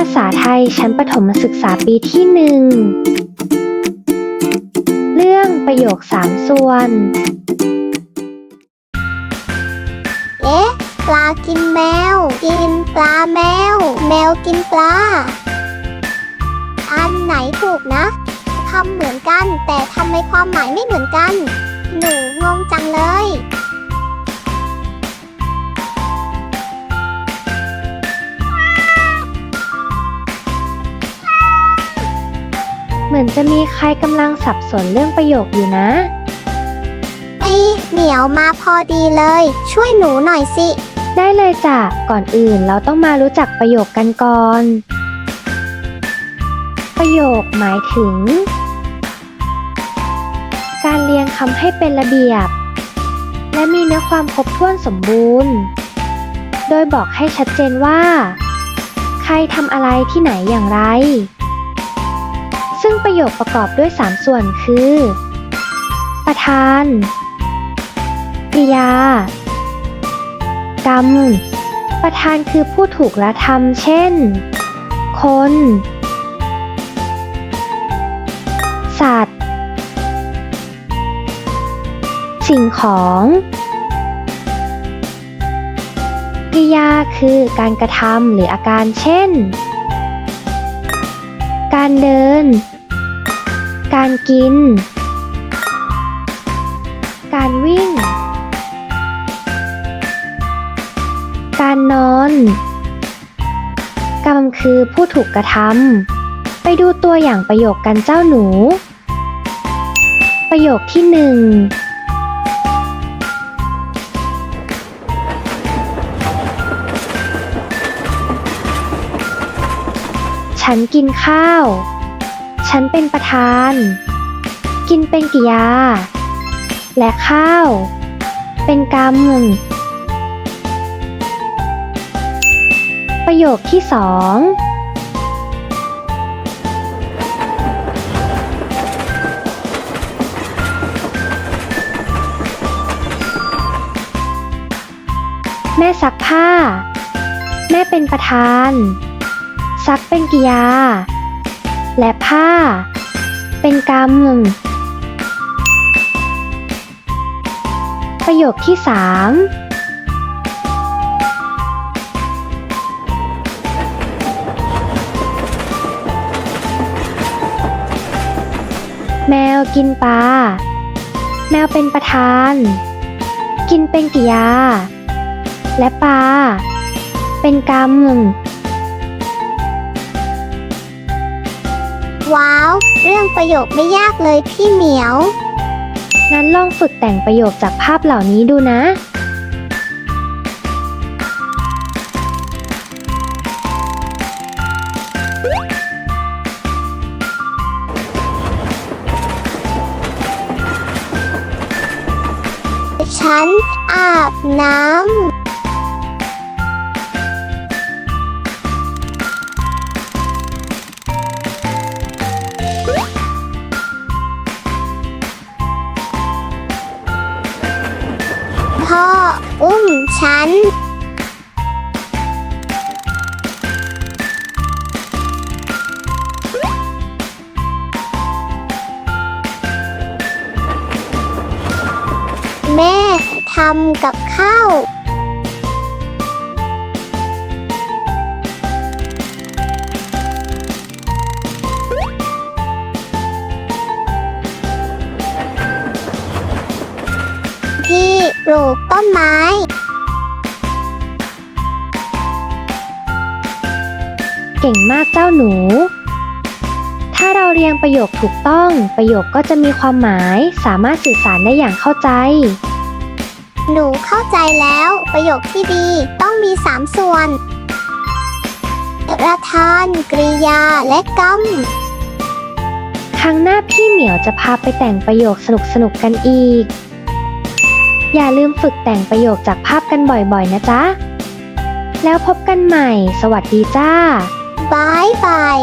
าษาไทยชั้นประถมศึกษาปีที่หนึ่ง เรื่องประโยคสามส่วน เอ๊ะ ปลากินแมว กินปลาแมว แมวกินปลา อันไหนถูกนะคำเหมือนกัน แต่ทำไมความหมายไม่เหมือนกัน หนูงงจังเลย มือนจะมีใครกำลังสับสนเรื่องประโยคอยู่นะไอ้เหมียวมาพอดีเลย ช่วยหนูหน่อยสิ ได้เลยจ้ะ ก่อนอื่นเราต้องมารู้จักประโยคกันก่อน ประโยคหมายถึง การเรียงคำให้เป็นระเบียบ และมีเนื้อความครบถ้วนสมบูรณ์ โดยบอกให้ชัดเจนว่า ใครทำอะไรที่ไหนอย่างไร ซึ่งประโยคประกอบด้วย 3 ส่วนคือ ประธาน กริยา กรรม ประธานคือผู้ถูกละทำเช่น คน สัตว์ สิ่งของกริยาคือการกระทำหรืออาการเช่น การเดิน การกิน การวิ่ง การนอน กรรมคือผู้ถูกกระทำ ไปดูตัวอย่างประโยคกันเจ้าหนู ประโยคที่หนึ่ง กินข้าว ฉันเป็นประธาน กินเป็นกิยา และข้าว เป็นกรรม ประโยคที่สองแม่ซักผ้า แม่เป็นประธาน ซักเป็นกิยา และผ้า เป็นกรรม ประโยคที่สามแมวกินปลา แมวเป็นประธาน กินเป็นกิยา และปลา เป็นกรรม ว้าว เรื่องประโยคไม่ยากเลยพี่เหมียว งั้นลองฝึกแต่งประโยคจากภาพเหล่านี้ดูนะ ฉันอาบน้ำ พ่อ อุ้มฉัน แม่ทำกับข้าว ปลูกต้นไม้ เก่งมากเจ้าหนู ถ้าเราเรียงประโยคถูกต้อง ประโยคก็จะมีความหมายสามารถสื่อสารได้อย่างเข้าใจ หนูเข้าใจแล้ว ประโยคที่ดีต้องมีสามส่วน ประธาน กริยา และกรรมครั้งหน้าพี่เหมียวจะพาไปแต่งประโยคสนุกๆกันอีก อย่าลืมฝึกแต่งประโยคจากภาพกันบ่อยๆ นะจ๊ะ แล้วพบกันใหม่ สวัสดีจ้าบายบาย